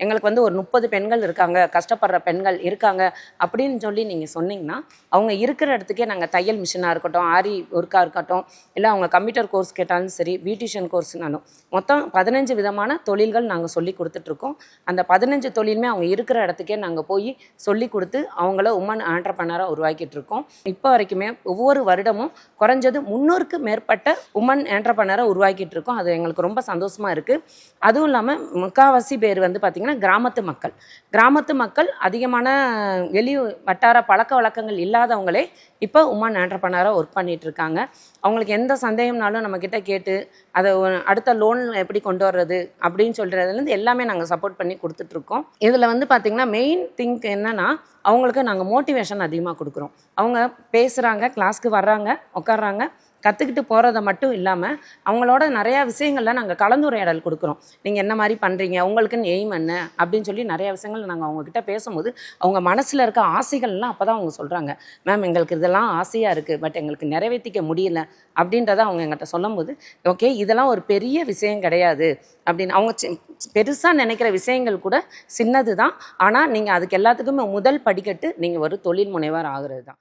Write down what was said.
எங்களுக்கு வந்து ஒரு முப்பது பெண்கள் இருக்காங்க கஷ்டப்படுற பெண்கள் இருக்காங்க அப்படின்னு சொல்லி நீங்கள் சொன்னீங்கன்னா அவங்க இருக்கிற இடத்துக்கே நாங்கள் தையல் மிஷினாக இருக்கட்டும் ஆரி ஒர்க்காக இருக்கட்டும் இல்லை அவங்க கம்ப்யூட்டர் கோர்ஸ் கேட்டாலும் சரி பியூட்டிஷியன் கோர்ஸ்னாலும் மொத்தம் பதினஞ்சு விதமான தொழில்கள் நாங்கள் சொல்லி கொடுத்துட்ருக்கோம் அந்த பதினஞ்சு தொழிலுமே அவங்க இருக்கிற இடத்துக்கே நாங்கள் போய் சொல்லி கொடுத்து அவங்கள உமன் ஆண்டர்பனராக உருவாக்கிட்டு இருக்கோம். இப்போ வரைக்குமே ஒவ்வொரு வருடமும் குறைஞ்சது முன்னூறுக்கு மேற்பட்ட உமன் ஆண்டர்பனரை உருவாக்கிட்டு இருக்கோம். அது எங்களுக்கு ரொம்ப சந்தோஷமாக இருக்குது அதுவும் இல்லாமல் முக்காவாசி பேர் வந்து பார்த்திங்கன்னா கிராமத்து மக்கள். கிராமத்து மக்கள் அதிகமான வெளி வட்டார பழக்க வழக்கங்கள் இல்லாதவங்களே இப்போ உமன் ஆண்டர்பனராக ஒர்க் பண்ணிகிட்ருக்காங்க அவங்களுக்கு எந்த சந்தேகம்னாலும் நம்மக்கிட்ட கேட்டு அதை அடுத்த லோன் எப்படி கொண்டு வர்றது அப்படின்னு சொல்கிறதுலேருந்து எல்லாமே நாங்கள் சப்போர்ட் பண்ணி கொடுத்துட்ருக்கோம் இதில் வந்து பார்த்திங்கன்னா மெயின் திங்க் என்னென்னா அவங்களுக்கு நாங்கள் மோட்டிவேஷன் அதிகமாக கொடுக்குறோம். அவங்க பேசுகிறாங்க கிளாஸ்க்கு வர்றாங்க உட்கார்றாங்க கற்றுக்கிட்டு போகிறத மட்டும் இல்லாமல் அவங்களோட நிறையா விஷயங்களில் நாங்கள் கலந்துரையாடல் கொடுக்குறோம். நீங்கள் என்ன மாதிரி பண்ணுறீங்க உங்களுக்குன்னு எய்ம் என்ன? அப்படின்னு சொல்லி நிறையா விஷயங்கள் நாங்கள் அவங்கக்கிட்ட பேசும்போது அவங்க மனசில் இருக்க ஆசைகள்லாம் அப்போ தான் அவங்க சொல்கிறாங்க மேம் எங்களுக்கு இதெல்லாம் ஆசையாக இருக்குது பட் எங்களுக்கு நிறைவேற்றிக்க முடியல அப்படின்றத அவங்க எங்கிட்ட சொல்லும்போது ஓகே இதெல்லாம் ஒரு பெரிய விஷயம் கிடையாது அப்படின்னு. அவங்க பெருசாக நினைக்கிற விஷயங்கள் கூட சின்னது தான் ஆனால் நீங்கள் அதுக்கு எல்லாத்துக்குமே முதல் படி படிக்கட்டு நீங்கள் ஒரு தொழில் முனைவர் ஆகிறது தான்